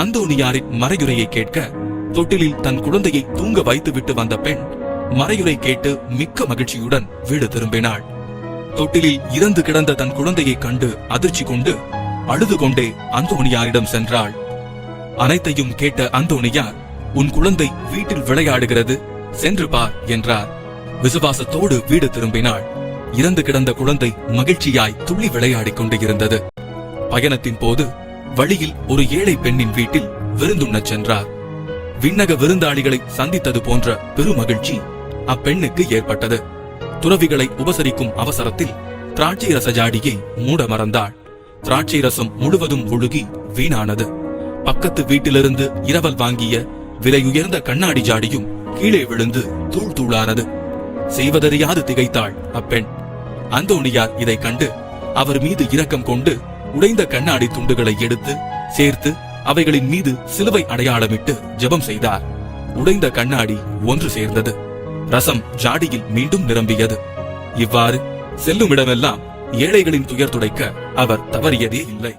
அந்தோணியாரின் மறையுரையை கேட்க தொட்டிலில் தன் குழந்தையை தூங்க வைத்துவிட்டு வந்த பெண் மறையுரை கேட்டு மிக்க மகிழ்ச்சியுடன் வீடு திரும்பினாள். தொட்டிலில் இறந்து கிடந்த தன் குழந்தையை கண்டு அதிர்ச்சி கொண்டு அழுது கொண்டே அந்தோணியாரிடம் சென்றாள். அனைத்தையும் கேட்ட அந்தோணியார் உன் குழந்தை வீட்டில் விளையாடுகிறது சென்று பார் என்றார். விசுவாசத்தோடு வீடு திரும்பினாள். இறந்து கிடந்த குழந்தை மகிழ்ச்சியாய் துள்ளி விளையாடிக் கொண்டு இருந்தது பயணத்தின் போது வழியில் ஒரு ஏழை பெண்ணின் வீட்டில் விருந்துண்ணச் சென்றார். விண்ணக விருந்தாளிகளை சந்தித்தது போன்ற பெருமகிழ்ச்சி அப்பெண்ணுக்கு ஏற்பட்டது. துறவிகளை உபசரிக்கும் அவசரத்தில் திராட்சை ரச ஜாடியை மூட மறந்தாள். திராட்சை ரசம் முழுவதும் ஒழுகி வீணானது. பக்கத்து வீட்டிலிருந்து இரவல் வாங்கிய விலையுயர்ந்த கண்ணாடி ஜாடியும் கீழே விழுந்து தூள் தூளானது. செய்வதறியாது திகைத்தாள் அப்பெண். அந்தோணியார் இதை கண்டு அவர் மீது இரக்கம் கொண்டு உடைந்த கண்ணாடி துண்டுகளை எடுத்து சேர்த்து அவைகளின் மீது சிலுவை அடையாளமிட்டு ஜெபம் செய்தார். உடைந்த கண்ணாடி ஒன்று சேர்ந்தது. ரசம் ஜாடியில் மீண்டும் நிரம்பியது. இவ்வாறு செல்லும் இடமெல்லாம் ஏழைகளின் துயர் துடைக்க அவர் தவறியதே இல்லை.